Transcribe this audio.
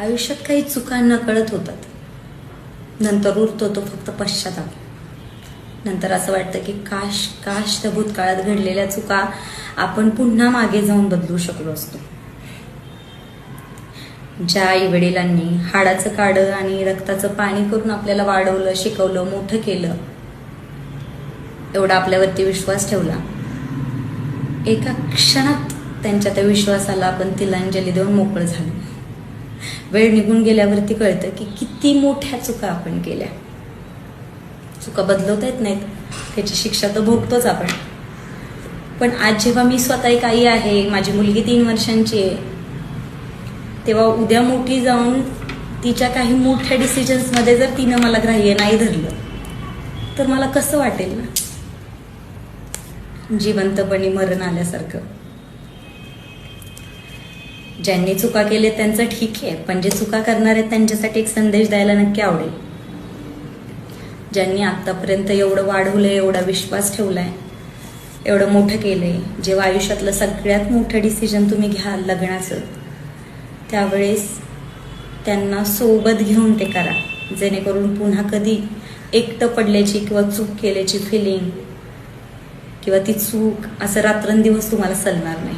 आयुष्यात काही चुका न कळत होतात. नंतर उरतो तो फक्त पश्चाताप. नंतर असं वाटतं की काश काश त्या भूतकाळात घडलेल्या चुका आपण पुन्हा मागे जाऊन बदलू शकलो असतो. ज्या आई वडिलांनी हाडाचं काढं आणि रक्ताचं पाणी करून आपल्याला वाढवलं शिकवलं मोठं केलं एवढा आपल्यावरती विश्वास ठेवला. एका क्षणात त्यांच्या त्या विश्वासाला आपण तिलांजली देऊन मोकळं झालो. वेळ निघून गेल्यावरती कळतं की किती मोठ्या चुका आपण केल्या. चुका बदलवता येत नाहीत. त्याची शिक्षा तर भोगतोच आपण. पण आज जेव्हा मी स्वतः एक आई आहे माझी मुलगी तीन वर्षांची आहे तेव्हा उद्या मोठी जाऊन तिच्या काही मोठ्या डिसिजन्समध्ये जर तिनं मला ग्राह्य नाही धरलं तर मला कसं वाटेल ना? जिवंतपणी मरण आल्यासारखं. ज्यांनी चुका केले त्यांचं ठीक आहे पण जे चुका करणार आहेत त्यांच्यासाठी एक संदेश द्यायला नक्की आवडेल. ज्यांनी आतापर्यंत एवढं वाढवलंय एवढा विश्वास ठेवलाय एवढं मोठं केलंय जेव्हा आयुष्यातलं सगळ्यात मोठं डिसिजन तुम्ही घ्याल लग्नाचं त्यावेळेस त्यांना सोबत घेऊन ते करा. जेणेकरून पुन्हा कधी एकटं पडल्याची किंवा चूक केल्याची फिलिंग किंवा ती चूक असं रात्रंदिवस तुम्हाला सलणार नाही.